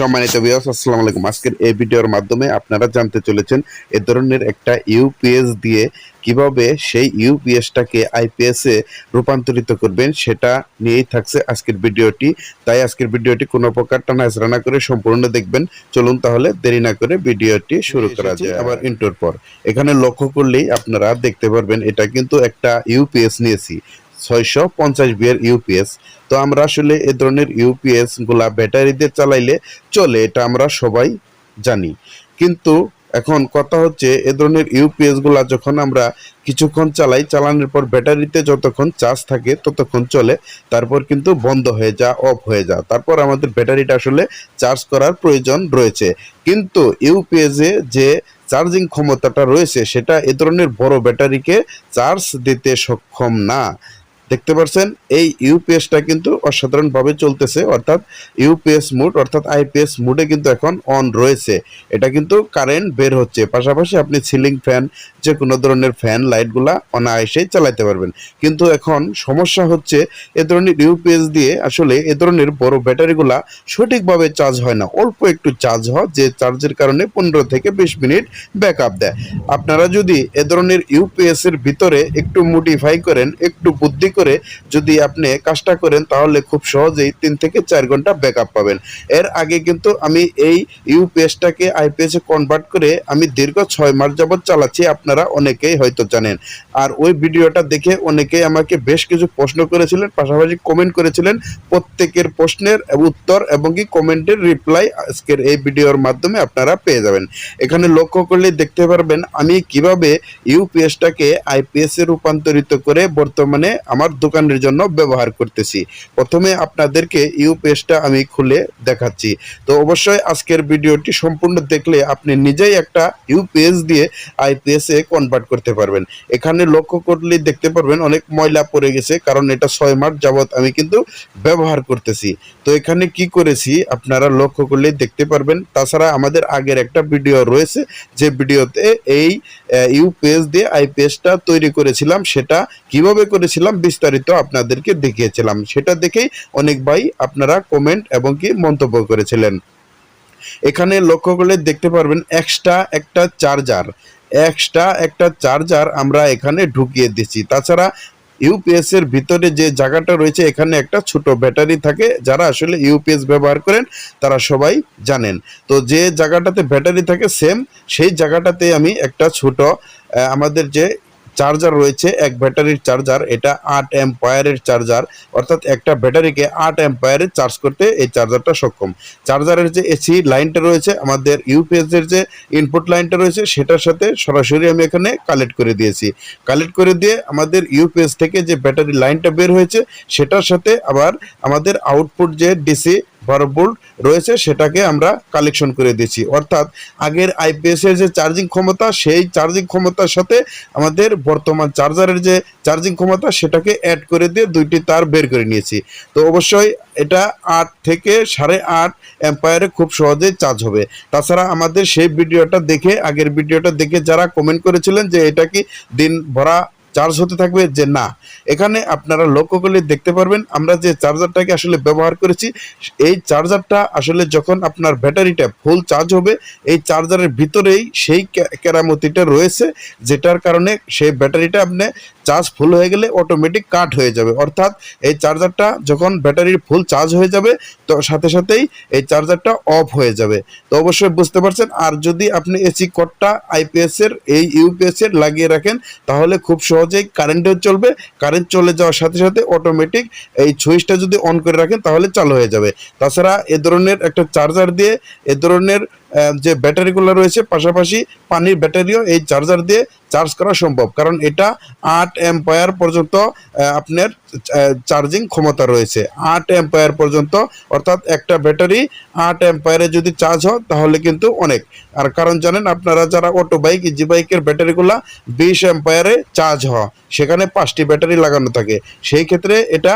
সম্মানিত বিয়াস আসসালামু আলাইকুম। আজকের এই ভিডিওর মাধ্যমে আপনারা জানতে চলেছেন এ ধরনের একটা ইউপিএস দিয়ে কীভাবে সেই ইউপিএসটাকে আইপিএস এ রূপান্তরিত করবেন সেটা নিয়েই থাকছে আজকের ভিডিওটি। তাই আজকের ভিডিওটি কোনো প্রকার টানা না করে সম্পূর্ণ দেখবেন। চলুন তাহলে দেরি না করে ভিডিওটি শুরু করা যায়। আবার ইন্টোর পর। এখানে লক্ষ্য করলেই আপনারা দেখতে পারবেন এটা কিন্তু একটা ইউপিএস নিয়েছি। ছয়শো পঞ্চাশ বিয়ের ইউপিএস। তো আমরা আসলে এ ধরনের ইউপিএসগুলা ব্যাটারিতে চালাইলে চলে, এটা আমরা সবাই জানি। কিন্তু এখন কথা হচ্ছে, এ ধরনের ইউপিএসগুলা যখন আমরা কিছুক্ষণ চালাই, চালানোর পর ব্যাটারিতে যতক্ষণ চার্জ থাকে ততক্ষণ চলে, তারপর কিন্তু বন্ধ হয়ে যা অফ হয়ে যা তারপর আমাদের ব্যাটারিটা আসলে চার্জ করার প্রয়োজন রয়েছে। কিন্তু ইউপিএস যে চার্জিং ক্ষমতাটা রয়েছে, সেটা এ ধরনের বড় ব্যাটারিকে চার্জ দিতে সক্ষম না। দেখতে পাচ্ছেন এই ইউপিএসটা কিন্তু অসাধারণভাবে চলতেছে, অর্থাৎ ইউপিএস মুড অর্থাৎ আইপিএস মুডে কিন্তু এখন অন রয়েছে। এটা কিন্তু কারেন্ট বের হচ্ছে, পাশাপাশি আপনি সিলিং ফ্যান যে কোনো ধরনের ফ্যান লাইটগুলা অনায়াসেই চালাতে পারবেন। কিন্তু এখন সমস্যা হচ্ছে, এ ধরনের ইউপিএস দিয়ে আসলে এ ধরনের বড় ব্যাটারিগুলা সঠিকভাবে চার্জ হয় না। অল্প একটু চার্জ হয়, যে চার্জের কারণে পনেরো থেকে বিশ মিনিট ব্যাকআপ দেয়। আপনারা যদি এ ধরনের ইউপিএস এর ভিতরে একটু মডিফাই করেন, একটু বুদ্ধি করে যদি আপনি কাজটা করেন, তাহলে খুব সহজেই তিন থেকে চার ঘণ্টা ব্যাকআপ পাবেন। এর আগে কিন্তু আমি এই ইউপিএসটাকে আইপিএস কনভার্ট করে আমি দীর্ঘ ছয় মাস যাবৎ চালাচ্ছি, আপনারা অনেকেই হয়তো জানেন। আর ওই ভিডিওটা দেখে অনেকেই আমাকে বেশ কিছু প্রশ্ন করেছিলেন, পাশাপাশি কমেন্ট করেছিলেন। প্রত্যেকের প্রশ্নের উত্তর এবং কি কমেন্টের রিপ্লাই আজকের এই ভিডিওর মাধ্যমে আপনারা পেয়ে যাবেন। এখানে লক্ষ্য করলে দেখতে পারবেন, আমি কীভাবে ইউপিএসটাকে আইপিএস রূপান্তরিত করে বর্তমানে আমার দোকানের জন্য ব্যবহার করতেছি। প্রথমে আপনাদেরকে ইউপিএসটা আমি খুলে দেখাচ্ছি। তো অবশ্যই আজকের ভিডিওটি সম্পূর্ণ দেখলে আপনি নিজেই একটা ইউপিএস দিয়ে আইপিএস এ কনভার্ট করতে পারবেন। এখানে লক্ষ্য করলে দেখতে পারবেন অনেক ময়লা পড়ে গেছে, কারণ এটা ছয় মাস যাবত আমি কিন্তু ব্যবহার করতেছি। তো এখানে কি করেছি আপনারা লক্ষ্য করলে দেখতে পারবেন। তাছাড়া আমাদের আগের একটা ভিডিও রয়েছে, যে ভিডিওতে এই ইউপিএস দিয়ে আইপিএসটা তৈরি করেছিলাম। সেটা কীভাবে করেছিলাম? বিস্তারিত আপনাদেরকে দেখিয়েছিলাম। সেটা দেখেই অনেক ভাই আপনারা কমেন্ট এবং কি মন্তব্য করেছিলেন। এখানে লক্ষ্য করলে দেখতে পারবেন এক্সট্রা একটা চার্জার এক্সট্রা একটা চার্জার আমরা এখানে ঢুকিয়ে দিচ্ছি। তাছাড়া ইউপিএস এর ভিতরে যে জায়গাটা রয়েছে, এখানে একটা ছোট ব্যাটারি থাকে। যারা আসলে ইউপিএস ব্যবহার করেন, তারা সবাই জানেন। তো যে জায়গাটাতে ব্যাটারি থাকে সেম সেই জায়গাটাতে আমি একটা ছোট আমাদের যে চার্জার রয়েছে, এক ব্যাটারির চার্জার, এটা আট অ্যাম্পায়ারের চার্জার, অর্থাৎ একটা ব্যাটারিকে আট অ্যাম্পায়ারে চার্জ করতে এই চার্জারটা সক্ষম। চার্জারের যে এসি লাইনটা রয়েছে, আমাদের ইউপিএস এর যে ইনপুট লাইনটা রয়েছে, সেটার সাথে সরাসরি আমি এখানে কালেক্ট করে দিয়েছি। কালেক্ট করে দিয়ে আমাদের ইউপিএস থেকে যে ব্যাটারি লাইনটা বের হয়েছে, সেটার সাথে আবার আমাদের আউটপুট যে ডিসি বারো ভোল্ট রয়েছে, সেটাকে আমরা কালেকশন করে দিয়েছি। অর্থাৎ আগের আইপিএস এর যে চার্জিং ক্ষমতা, সেই চার্জিং ক্ষমতার সাথে আমাদের বর্তমান চার্জারের যে চার্জিং ক্ষমতা, সেটাকে অ্যাড করে দিয়ে দুইটি তার বের করে নিয়েছি। তো অবশ্যই এটা আট থেকে সাড়ে আট অ্যাম্পায়ারে খুব সহজেই চার্জ হবে। তাছাড়া আমাদের সেই ভিডিওটা দেখে, আগের ভিডিওটা দেখে যারা কমেন্ট করেছিলেন যে এটা কি দিন ভরা চার্জ হতে থাকবে যে না, এখানে আপনারা লক্ষ্য করলে দেখতে পারবেন আমরা যে চার্জারটাকে আসলে ব্যবহার করেছি, এই চার্জারটা আসলে যখন আপনার ব্যাটারিটা ফুল চার্জ হবে, এই চার্জারের ভিতরেই সেই কেরামতিটা রয়েছে, যেটার কারণে সেই ব্যাটারিটা আপনি চার্জ ফুল হয়ে গেলে অটোমেটিক কাট হয়ে যাবে। অর্থাৎ এই চার্জারটা যখন ব্যাটারির ফুল চার্জ হয়ে যাবে, তো সাথে সাথেই এই চার্জারটা অফ হয়ে যাবে। তো অবশ্যই বুঝতে পারছেন, আর যদি আপনি এসি কোডটা আইপিএস এর এই ইউপিএস এর লাগিয়ে রাখেন, তাহলে খুব সহজেই কারেন্টও চলবে। কারেন্ট চলে যাওয়ার সাথে সাথে অটোমেটিক এই সুইচটা যদি অন করে রাখেন, তাহলে চালু হয়ে যাবে। তাছাড়া এ ধরনের একটা চার্জার দিয়ে, এ ধরনের যে ব্যাটারিগুলো রয়েছে, পাশাপাশি পানির ব্যাটারিও এই চার্জার দিয়ে চার্জ করা সম্ভব। কারণ এটা আট এম্পায়ার পর্যন্ত আপনার চার্জিং ক্ষমতা রয়েছে। আট অ্যাম্পায়ার পর্যন্ত, অর্থাৎ একটা ব্যাটারি আট অ্যাম্পায়ারে যদি চার্জ হয়, তাহলে কিন্তু অনেক। আর কারণ জানেন, আপনারা যারা অটো বাইক ইজি বাইকের ব্যাটারিগুলা বিশ অ্যাম্পায়ারে চার্জ হয়, সেখানে পাঁচটি ব্যাটারি লাগানো থাকে। সেই ক্ষেত্রে এটা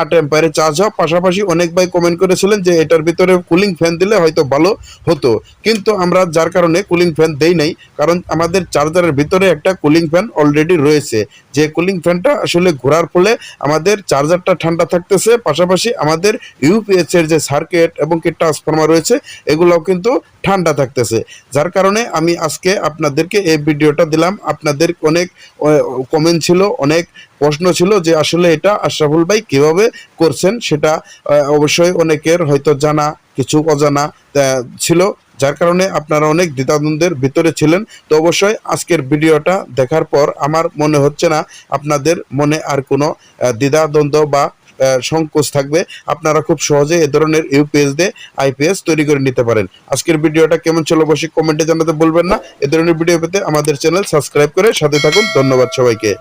আট অ্যাম্পায়ারে চার্জ হয়। পাশাপাশি অনেক ভাই কমেন্ট করেছিলেন যে, এটার ভিতরে কুলিং ফ্যান দিলে হয়তো ভালো হতো। কিন্তু আমরা যার কারণে কুলিং ফ্যান দেই নাই, কারণ আমাদের চার্জারের ভিতরে একটা কুলিং ফ্যান অলরেডি রয়েছে। যে কুলিং ফ্যানটা আসলে ঘোরার ফলে আমাদের চার্জারটা ঠান্ডা থাকতেছে, পাশাপাশি আমাদের ইউপিএস এর যে সার্কিট এবং কি ট্রান্সফর্মার রয়েছে, এগুলোও কিন্তু ঠান্ডা থাকতেছে। যার কারণে আমি আজকে আপনাদেরকে এই ভিডিওটা দিলাম। আপনাদের অনেক কমেন্ট ছিল, অনেক প্রশ্ন ছিল যে আসলে এটা আশরাফুল ভাই কীভাবে করছেন, সেটা অবশ্যই অনেকের হয়তো জানা, কিছু অজানা ছিল। যার কারণে আপনারা অনেক দ্বিধাদ্বন্দ্বের ভিতরে ছিলেন। তো অবশ্যই আজকের ভিডিওটা দেখার পর আমার মনে হচ্ছে না আপনাদের মনে আর কোনো দ্বিধাদ্বন্দ্ব বা সংকোচ থাকবে। আপনারা খুব সহজে এ ধরনের ইউপিএস দিয়ে আইপিএস তৈরি করে নিতে পারেন। আজকের ভিডিওটা কেমন ছিল অবশ্যই কমেন্টে জানাতে বলবেন না। এ ধরনের ভিডিও পেতে আমাদের চ্যানেল সাবস্ক্রাইব করে সাথে থাকুন। ধন্যবাদ সবাইকে।